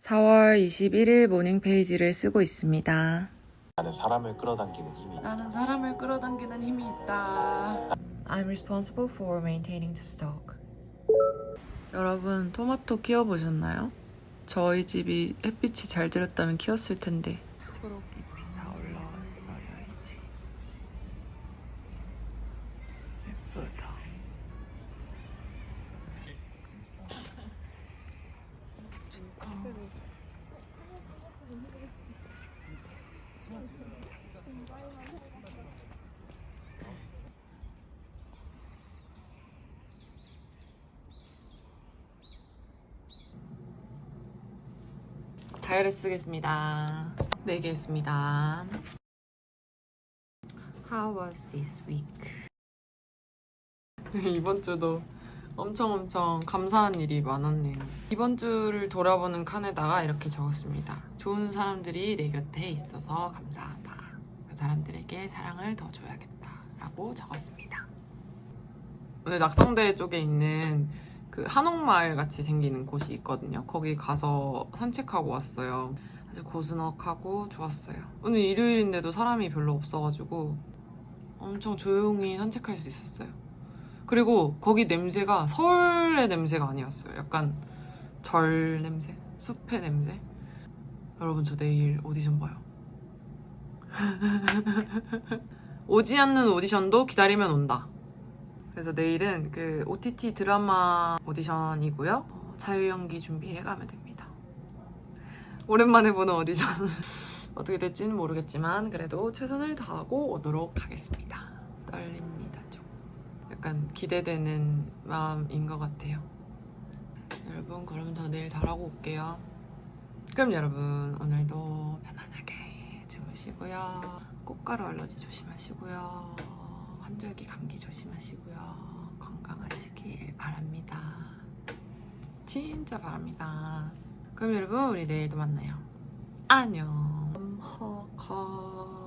4월 21일 모닝 페이지를 쓰고 있습니다. 나는 사람을 끌어당기는 힘이 있다. 나는 사람을 끌어당기는 힘이 있다. I'm responsible for maintaining the stock. 여러분 토마토 키워보셨나요? 저희 집이 햇빛이 잘 들었다면 키웠을 텐데. 초록 잎이 다 올라왔어요 이제. 예쁘다. 다이어리 쓰겠습니다. 4개 했습니다. How was this week? 이번 주도 엄청 엄청 감사한 일이 많았네요. 이번 주를 돌아보는 칸에다가 이렇게 적었습니다. 좋은 사람들이 내 곁에 있어서 감사하다. 그 사람들에게 사랑을 더 줘야겠다. 라고 적었습니다. 오늘 낙성대 쪽에 있는 그 한옥마을 같이 생기는 곳이 있거든요. 거기 가서 산책하고 왔어요. 아주 고즈넉하고 좋았어요. 오늘 일요일인데도 사람이 별로 없어가지고 엄청 조용히 산책할 수 있었어요. 그리고 거기 냄새가 서울의 냄새가 아니었어요. 약간 절 냄새, 숲의 냄새. 여러분 저 내일 오디션 봐요. 오지 않는 오디션도 기다리면 온다. 그래서 내일은 그 OTT 드라마 오디션이고요. 어, 자유연기 준비해 가면 됩니다. 오랜만에 보는 오디션. 어떻게 될지는 모르겠지만 그래도 최선을 다하고 오도록 하겠습니다. 떨립니다 좀. 약간 기대되는 마음인 것 같아요. 여러분 그럼 저 내일 잘하고 올게요. 그럼 여러분 오늘도 편안하게 주무시고요. 꽃가루 알러지 조심하시고요. 환절기 감기 조심하시고요. 건강하시길 바랍니다. 진짜 바랍니다. 그럼 여러분 우리 내일도 만나요. 안녕. 허커